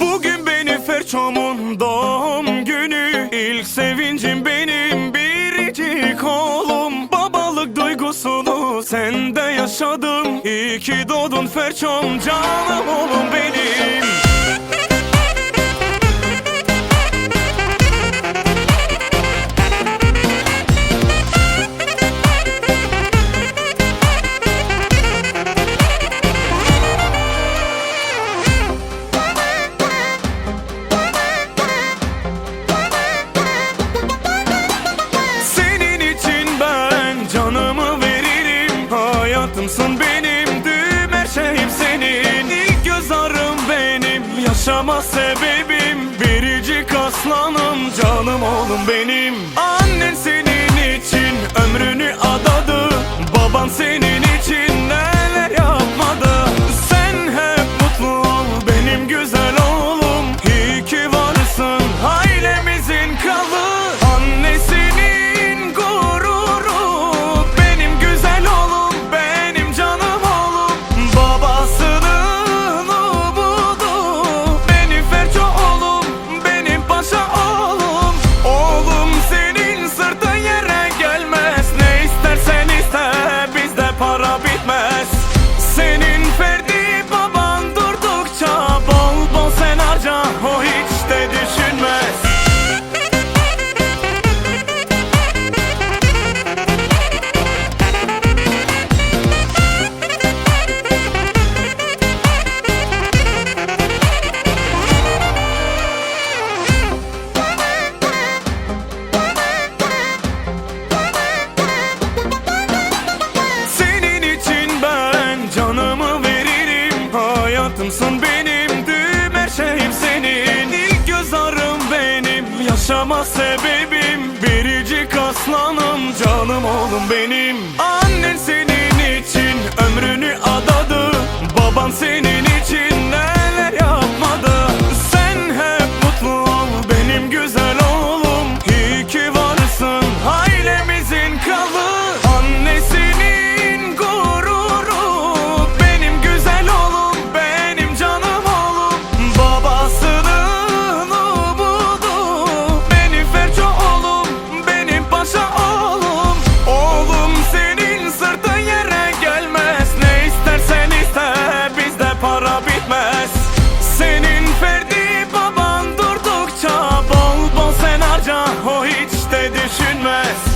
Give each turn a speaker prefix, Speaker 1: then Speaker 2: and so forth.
Speaker 1: Bugün benim Ferçom'un doğum günü. İlk sevincim benim biricik oğlum. Babalık duygusunu sende yaşadım İyi ki doğdun Ferçom canım oğlum benim yaşama sebebim Biricik aslanım canım oğlum benim. Annen senin için ömrünü adadı Baban senin etmez senin İlk göz ağrım benim. Yaşama sebebim Biricik aslanım canım oğlum benim bitmez Senin Ferdi baban durdukça Bol bol sen harca o hiç de düşünmez.